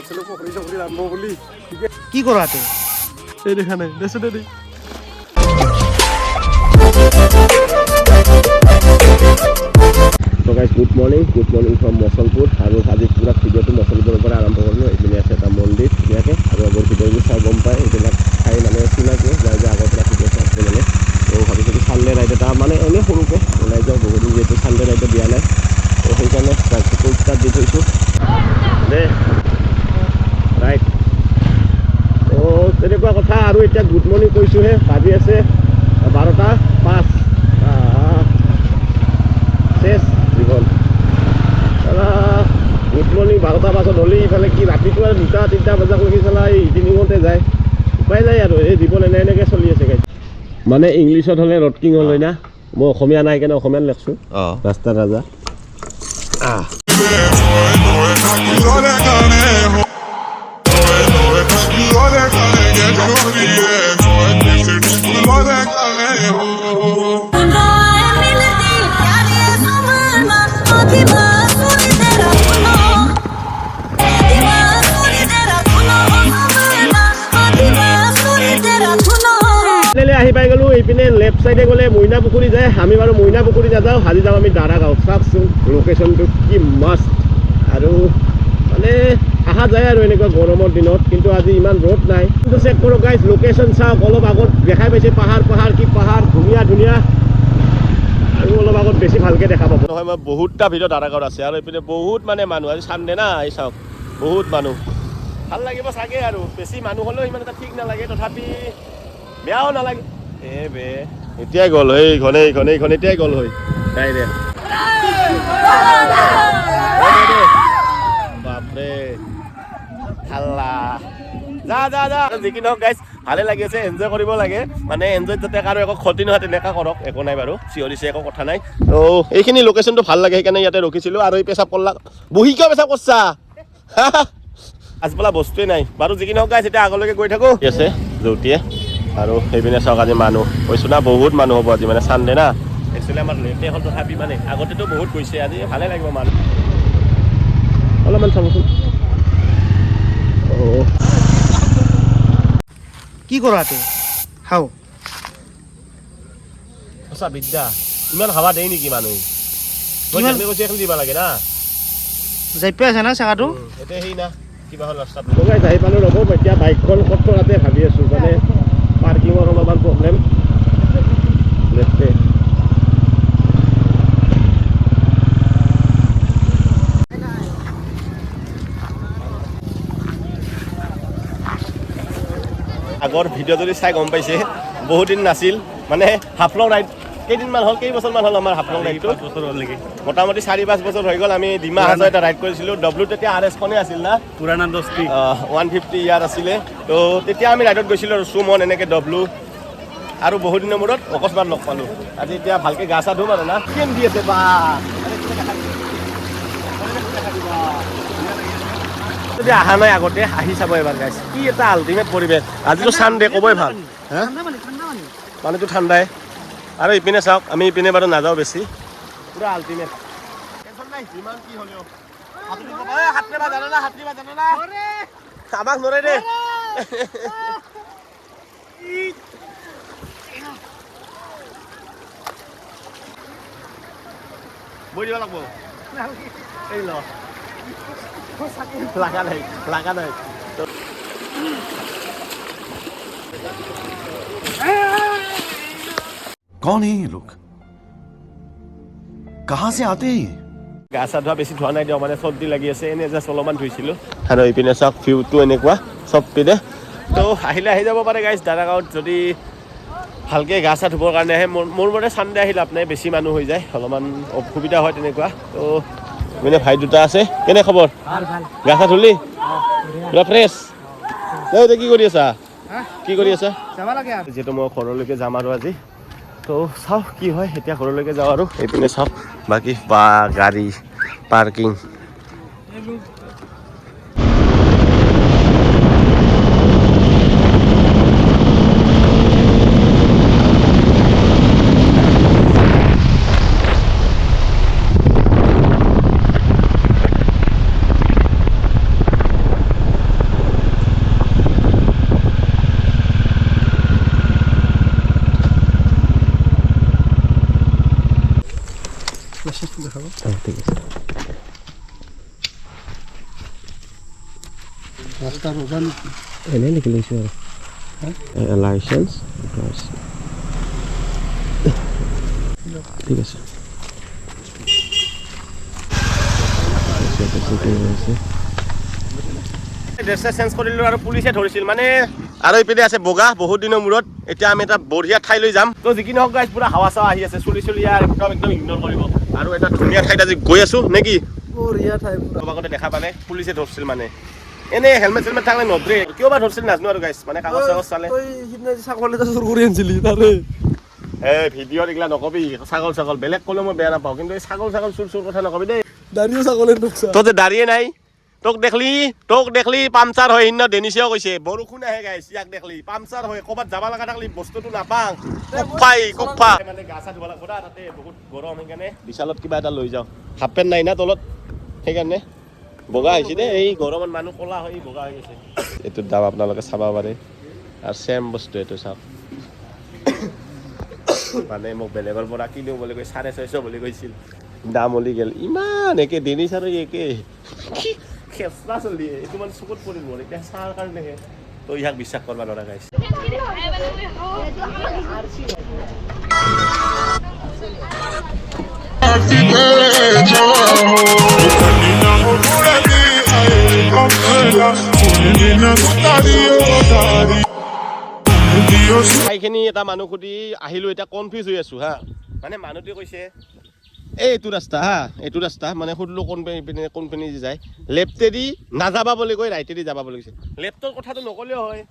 ভাবছিলো বুলি কি এই তো guys good morning good morning from Machalpur আৰু আজি পুৰা ভিডিঅ'টো মচলপুৰৰ পৰা আৰম্ভ কৰিলোঁ। এইপিনে আছে এটা মন্দিৰ ধুনীয়াকৈ। আৰু আগৰ ভিডিঅ'বোৰ চাই গম পায় এইবিলাক ঠাই মানে চিনাকি যাই যে আগৰ পৰা ভিডিঅ' চাই আছে মানে। তো ভাবিছোঁ কি চানডে ৰাইড এটা মানে এনেই সৰুকৈ ওলাই যাওঁ বহুত দিন যিহেতু চানডে ৰাইডত দিয়া নাই। তো সেইকাৰণে ষ্টাৰ্ট দি থৈছোঁ। দে ৰাইট তো তেনেকুৱা কথা আৰু এতিয়া গুড মৰ্ণিং কৈছোঁহে ভাবি আছে বাৰটা পাঁচ শেষ জীৱন। গুড মৰ্ণিং বাৰটা পাছত হ'লে ইফালে কি ৰাতিপুৱা দুটা তিনিটা বজালৈকে চালা এই ইভিনিঙতে যায়। উপায় নাই আৰু এই জীৱন এনে এনেকৈ চলি আছে গাড়ী মানে ইংলিছত হ'লে ৰটকিং হ'ল হয় না? মই অসমীয়া নাই কেনে অসমীয়াত লিখছোঁ। অঁ। ৰাস্তাৰ ৰাজা। চাইডে গ'লে মইনা পুখুৰী যায়। আমি বাৰু মইনা পুখুৰী নাযাওঁ। আজি যাওঁ আমি দাৰা গাঁও চাওকচোন লোকেশ্যনটো কি মাষ্ট আৰু মানে অহা যায় আৰু এনেকুৱা গৰমৰ দিনত, কিন্তু আজি ইমান ৰ'দ নাই। কিন্তু চেক কৰক গাইজ লোকেশ্যন চাওক। অলপ আগত দেখাই পাইছে পাহাৰ পাহাৰ, কি পাহাৰ। ধুনীয়া ধুনীয়া। আৰু অলপ আগত বেছি ভালকৈ দেখা পাব। নহয়, মই বহুতটা ভিতৰত দাৰা গাঁৱত আছে। আৰু এইপিনে বহুত মানে মানুহ। আজি চানডে না এই চাওক। বহুত মানুহ। ভালো লাগিব চাগে আৰু। বেছি মানুহ হ'লেও ইমান এটা ঠিক নালাগে। তথাপি বেয়াও নালাগে। এ বে। এতিয়াই গ'ল হয় এইখন এইখন এইখন এতিয়াই গ'ল হয় ডাইৰেক্ট বাপৰে হাল্লা যা যা যা। যি কি নহওক গাইজ ভালে লাগি আছে এনজয় কৰিব লাগে। মানে এনজয় যাতে কাৰো একো ক্ষতি নহয় তেনেকুৱা কৰক একো নাই বাৰু। চিঞৰিছে একো কথা নাই। তো এইখিনি লোকেশ্যনটো ভালো লাগে সেইকাৰণে ইয়াতে ৰখিছিলোঁ। আৰু এই পেচাব কৰলাক বহি কিয় পেচাব কৰছা? আজপালা বস্তুৱে নাই। বাৰু যি কি নহওক গাইজ এতিয়া আগলৈকে গৈ থাকোঁ। আছে? যৌতিয়ে। আৰু সেইপিনে চাওক আজি মানুহ। কৈছোঁ না বহুত মানুহ হ'ব আজি মানে চানডে না। একচুৱেলি আমাৰ লেটে হ'ল তথাপি মানে আগতেতো বহুত গৈছে আজি ভালে লাগিব মানুহ। অলপমান চাবচোন। অঁ। কি কৰা তই হাও সঁচা বিদ্যা ইমান হাৱা দেই নেকি মানুহ? দিব লাগে না। যাই পাই আছে না চেকাটো এতিয়া সেই না কিবা হ'ল ৰাস্তাত। যাই পালোঁ ৰ'ব এতিয়া বাইকখন ক'ত থকাতে ভাবি আছোঁ মানে পাৰ্কিঙৰ অলপমান প্ৰব্লেম লেফ্টে আগৰ ভিডিঅ' যদি চাই গম পাইছে, বহুত দিন নাছিল মানে হাফলং ৰাইড কেইদিনমান হ'ল? কেইবছৰমান হ'ল আমাৰ হাফলং ৰাইডটো মোটামুটি চাৰি পাঁচ বছৰ হৈ গ'ল। আমি ডিমা হাজৰ এটা ৰাইড কৰিছিলোঁ। ডব্লিউ তেতিয়া আৰ এছখনে আছিল না? পুৰাণা দস্তি। ওৱান ফিফটি ইয়াৰ আছিলে। তো তেতিয়া আমি ৰাইডত গৈছিলোঁ আৰু সুমন এনেকৈ ডব্লু আৰু বহুত দিনৰ মূৰত অকস্মাত লগ পালোঁ। আজি এতিয়া ভালকৈ গা চা ধুম আৰু না? কেম দি আছে বা? যদি অহা নাই আগতে আহি চাব এবাৰ গাইছ কি এটা আল্টিমেট পৰিৱেশ। আজিতো চানডে ক'বই ভালো। হা? পানীটো ঠাণ্ডাই। আৰু ইপিনে চাওক আমি ইপিনে বাৰু নাযাওঁ বেছি। পূৰা আল্টিমেট আমাক নৰে দে। বৈ দিব লাগব। এই ল। লাগা নাই লাগা নাই। कौन है ये लोग कहां से आते हैं ये গা চা ধোৱা বেছি ধোৱা নাই দিয়ক মানে চৰ্দি লাগি আছে এনে জাষ্ট অলপমান ধুইছিলোঁ আৰু ইপিনে চাওক ভিউটো এনেকুৱা চব পিনে তো আহিলে আহি যাব পাৰে গাইজ দাদাগাঁৱত যদি ভালকৈ গা চা ধুবৰ কাৰণে আহে মোৰ মোৰ মতে চানডে আহি লাভ নাই বেছি মানুহ হৈ যায় অলপমান অসুবিধা হয় তেনেকুৱা তো ইপিনে ভাই দুটা আছে কেনে খবৰ গা চা ধুলি পুৰা ফ্ৰেছ এই এতিয়া কি কৰি আছা কি কৰি আছা যাব লাগে আৰু যিহেতু মই ঘৰলৈকে যাম আৰু আজি তো চাওঁ কি হয় এতিয়া ঘৰলৈকে যাওঁ আৰু। এইপিনে চাওঁ বাকী বা গাড়ী পাৰ্কিং অঁ ঠিক আছে ৰজা নেকি এনেই লিখি লৈছোঁ আৰু লাইচেঞ্চ ঠিক আছে। চেঞ্জ কৰিলোঁ আৰু পুলিচে ধৰিছিল। মানে আৰু এইপিনে আছে বগা বহুত দিনৰ মূৰত। এতিয়া আমি এটা বঢ়িয়া ঠাইলৈ যাম। তো যি কি নহওক গাইজ পুৰা হাৱা চাৱা আহি আছে। চুলি চুলি ইয়াৰ একদম একদম ইগন'ৰ কৰিব। আৰু এটা ধুনীয়া ঠাইত আজি গৈ আছোঁ নে কি? বঢ়িয়া ঠাই আগতে দেখা পালে পুলিচে ধৰিছিল মানে। এনেই হেলমেট চেলমেট থাকিলে নধৰে। কিয় বা ধৰিছিল নাজানো আৰু গাইজ মানে কাগজ চাগজ চালে। ছাগলী এটা চুৰ কৰি আনিছিলি তাৰে। এই ভিডিঅ'ত এইগিলা নকবি ছাগল ছাগল। বেলেগ ক'লেও মই বেয়া নাপাওঁ কিন্তু এই ছাগল ছাগল চুৰ চুৰ কথা নকবি দেই। দাড়িও তোৰ যে দাড়িয়ে নাই তোক দেখলি তোক দেখলি পামচাৰ হয় সিদিনা ডেনিছেও কৈছে বৰষুণ আহে গাইছ ইয়াক দেখলি পামচাৰ হয় ক'ৰবাত যাব লগা থাকলি বস্তুটো নাপাওঁ কুফাই কুফা মানে গা চা ধুব লাগিব তাতে বহুত গৰম সেইকাৰণে। বিশালত কিবা এটা লৈ যাওঁ। হাফ পেণ্ট নাই না তলত? সেইকাৰণে। বগা হৈছে দেই এই গৰমত মানুহ ক'লা হৈ বগা হৈ গৈছে এইটোৰ দাম আপোনালোকে চাব পাৰে আৰু ছেম বস্তু এইটো চাওক মানে মোক বেলেগৰ পৰা কিনো বুলি কৈ চাৰে ছয়শো বুলি কৈছিল দাম ওলি গেল ইমান একে ডেনিছ আৰু একে খেচৰা চলি এইটো মানে চকুত পৰিব এতিয়া চাৰ কাৰণেহে তই ইয়াক বিশ্বাস কৰিব নোৱাৰা গাইছ ঠাইখিনি এটা মানুহ সুধি আহিলোঁ এতিয়া কনফিউজ হৈ আছোঁ হা। মানে মানুহটোৱে কৈছে এই এইটো ৰাস্তা হা এইটো ৰাস্তা মানে সুধিলোঁ কোন পিনে পিনে কোন পিনে দি যায়। লেফ্টেদি নাযাবা বুলি কৈ ৰাইটেদি যাবা বুলি কৈছে। লেফ্টৰ কথাটো নক'লেও হয়।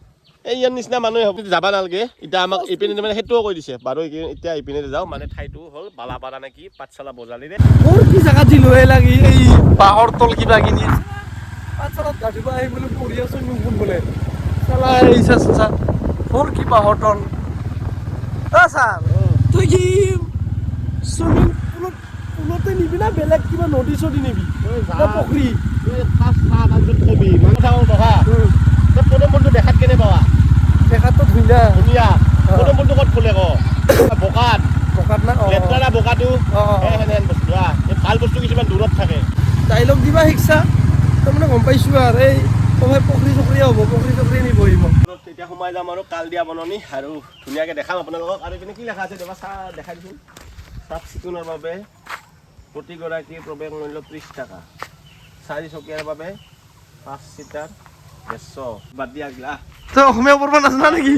এই ইয়াৰ নিচিনা মানুহে ভাবি যাব নালাগে। এতিয়া আমাক ইপিনে মানে সেইটোও কৈ দিছে বাৰু এতিয়া ইপিনে যাওঁ মানে ঠাইটো হ'ল বালাপাৰা নে কি পাঠশালা বজালিৰে। মোৰ কি জেগাত হে লাগি এই বাঁহৰ তল কিবা কিনি। পাঁচশালত ৰাতিপুৱা আহি বোলে পঢ়ি আছো নুশুন বোলে। চালা মোৰ কি বাঁহৰ ছাৰ তই কি চুইমিং পুলত পুলতে নিবি না বেলেগ কিবা নদী চদী নিবি? পুখুৰী তই পদুমফুলটো দেখাত কেনে পাৱা দেখাততো ধুনীয়া। ধুনীয়া। পদুমফুলটো ক'ত ফুলে ক? বোকাত। পকাত না? লেতেৰা বোকাটো? ভালো বস্তু কিছুমান দূৰত থাকে। ডাইলগ দিবা শিকছা তাৰমানে গম পাইছোঁ আৰু। এই ক'ৰবাত পুখুৰী চুখুৰীয়ে হ'ব পুখুৰী চুখুৰী নিব আহিব এতিয়া সোমাই যাম আৰু কাল দিয়া বননি আৰু ধুনীয়াকৈ দেখাম আপোনালোকক। আৰু এইপিনে কি লেখা আছে দেৱা চাহ দেখাই দিছোঁ চাফ চিকুণৰ বাবে প্ৰতিগৰাকীৰ প্ৰৱেশ মূল্য ত্ৰিছ টকা। চাৰিচকীয়াৰ বাবে পাঁচ চিটাৰ ডেৰশ বাদ দিয়া গিলা। তই অসমীয়া পঢ়ব নাজানা নেকি?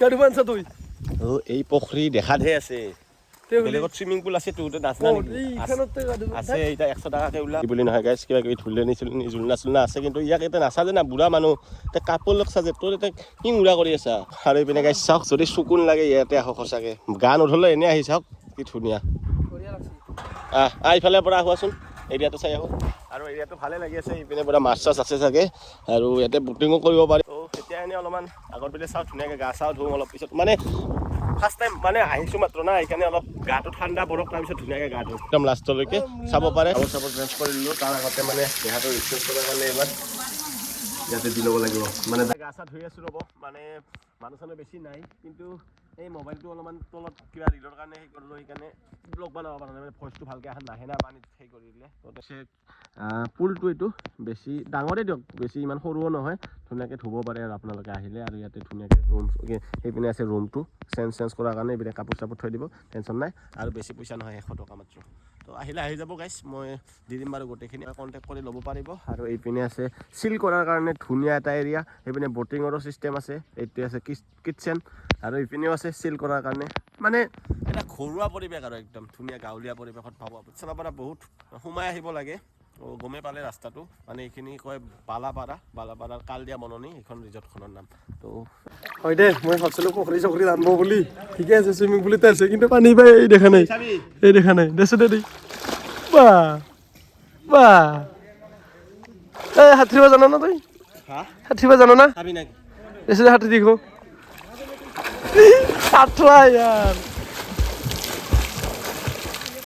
কাটিব তই? এই পুখুৰী দেখাতহে আছে। বেলেগত চুইমিং পুল আছে তোৰ আছে। আছে এতিয়া একশ টকাকে ওলা বুলি নহয় গাইছ কিবা কিবি ধুলনি চুলনি জোলনা চোলনা আছে কিন্তু ইয়াক এতিয়া নাচাজে না বুঢ়া মানুহ। এতিয়া কাপোৰ লগ চাজে তোৰ এতিয়া কি উৰা কৰি আছা? আৰু এইপিনে গাইছ চাওক যদি চকুন লাগে ইয়াতে আহক সঁচাকে। গা নধৰিলে এনেই আহি চাওক কি ধুনীয়া। আহ আহ ইফালে পৰা আহোৱাচোন এৰিয়াটো চাই আহোঁ। আৰু এৰিয়াটো ভালে লাগি আছে ইপিনে পৰা মাছ চাছ আছে চাগে। আৰু ইয়াতে বুটিঙো কৰিব পাৰি। ত' এতিয়া এনেই অলপমান আগৰ পিনে চাওঁ ধুনীয়াকৈ গা চাওঁ ধুওঁ অলপ পিছত। মানে ফাৰ্ষ্ট টাইম মানে আহিছোঁ মাত্ৰ না সেইকাৰণে অলপ গাটো ঠাণ্ডা বৰফ তাৰপিছত ধুনীয়াকৈ গা ধুওঁ একদম লাষ্টলৈকে চাব পাৰে। কাপোৰ চাব চেঞ্জ কৰি দিলোঁ তাৰ আগতে মানে দেহাটো ৰিফ্ৰেছ কৰাৰ কাৰণে এবাৰ ইয়াতে দি ল'ব লাগিব। মানে গা চা ধুই আছোঁ ৰ'ব মানে মানুহ চানুহ বেছি নাই কিন্তু এই মোবাইলটো অলপমান তলত কিবা ৰিলৰ কাৰণে সেই কৰিলোঁ সেইকাৰণে ব্লগ বনাব পৰা নাই মানে ভইচটো ভালকৈ অহা নাহে না পানীত সেই কৰি দিলে। তাৰপিছত পুলটো এইটো বেছি ডাঙৰে দিয়ক বেছি ইমান সৰুও নহয় ধুনীয়াকৈ ধুব পাৰে আৰু আপোনালোকে আহিলে আৰু ইয়াতে ধুনীয়াকৈ ৰুম সেইপিনে আছে ৰুমটো চেঞ্জ চেঞ্জ কৰাৰ কাৰণে এইপিনে কাপোৰ চাপোৰ থৈ দিব টেনশ্যন নাই আৰু বেছি পইচা নহয় এশ টকা মাত্ৰ। তো আহিলে আহি যাব গাইছ মই দি দিম বাৰু গোটেইখিনি। কণ্টেক্ট কৰি ল'ব পাৰিব। আৰু এইপিনে আছে চিল কৰাৰ কাৰণে ধুনীয়া এটা এৰিয়া সেইপিনে বটিঙৰো ছিষ্টেম আছে। এইটো আছে কিটচেন আৰু এইপিনেও আছে চিল কৰাৰ কাৰণে। মানে এটা ঘৰুৱা পৰিৱেশ আৰু একদম। ধুনীয়া গাঁৱলীয়া পৰিৱেশত পাব। চাব পৰা বহুত সোমাই আহিব লাগে। ত' গমেই পালে ৰাস্তাটো। মানে এইখিনি কয় বালাপাৰা। বালাপাৰাৰ কালদিয়া বননি এইখন ৰিজৰ্টখনৰ নাম। তো হয় দে মই ভাবছিলো পুখুৰী চুখুৰী আনব বুলি। ঠিকে আছে চুইমিং পুলতে আছে কিন্তু পানী পাই এই দেখা নাই। এই দেখা নাই। দেচোন দে। বা বা এই সাঁতুৰিব জান না তই? সাঁতুৰিব জান না? দেচোন সাঁতুৰি দেখো সাঁতোৰা ইয়াৰ।